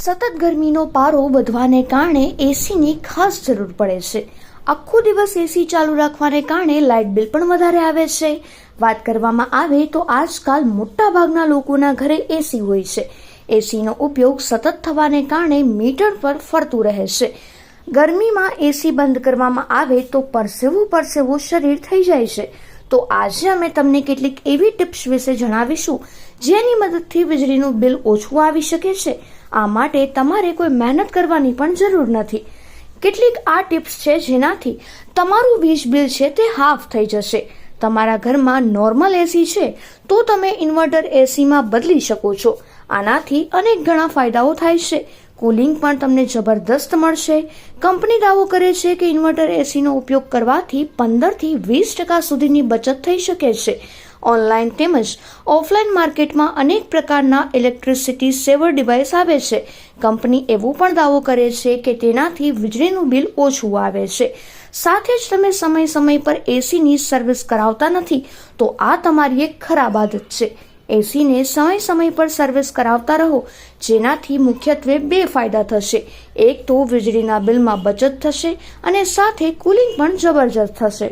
સતત ગરમીનો પારો વધવાને કારણે એસીની ખાસ જરૂર પડે છે. આખો દિવસ એસી ચાલુ રાખવાને કારણે લાઇટ બિલ પણ વધારે આવે છે. વાત કરવામાં આવે તો આજકાલ મોટા ભાગના લોકોના ઘરે એસી હોય છે. એસીનો ઉપયોગ સતત થવાને કારણે મીટર પર ફરતું રહે છે. ગરમીમાં એસી બંધ કરવામાં આવે તો પરસેવું પરસેવું શરીર થઈ જાય છે. તો આજે અમે તમને કેટલીક એવી ટિપ્સ વિશે જણાવીશું, જેની મદદથી વીજળીનું બિલ ઓછું આવી શકે છે. આ માટે તમારે કોઈ મહેનત કરવાની પણ જરૂર નથી. કેટલીક આ ટિપ્સ છે જેનાથી તમારું વીજ બિલ છે તે હાફ થઈ જશે. તમારા ઘરમાં નોર્મલ એસી છે, તો તમે ઇન્વર્ટર એસીમાં બદલી શકો છો. આનાથી અનેક ઘણા ફાયદાઓ થાય છે. કુલિંગ પણ તમને જબરદસ્ત મળશે. કંપની દાવો કરે છે કે ઇન્વર્ટર એસીનો ઉપયોગ કરવાથી પંદરથી વીસ ટકા સુધીની બચત થઈ શકે છે. ઓનલાઈન તેમજ ઓફલાઈન માર્કેટમાં અનેક પ્રકારના ઇલેક્ટ્રિસિટી સેવર ડિવાઇસ આવે છે. કંપની એવું પણ દાવો કરે છે કે તેનાથી વીજળીનું બિલ ઓછું આવે છે. સાથે જ તમે સમય સમય પર એસીની સર્વિસ કરાવતા નથી, તો આ તમારી એક ખરાબ આદત છે. એસીને સમય સમય પર સર્વિસ કરાવતા રહો, જેનાથી મુખ્યત્વે બે ફાયદા થશે. એક તો વીજળીના બિલમાં બચત થશે અને સાથે કુલિંગ પણ જબરજસ્ત થશે.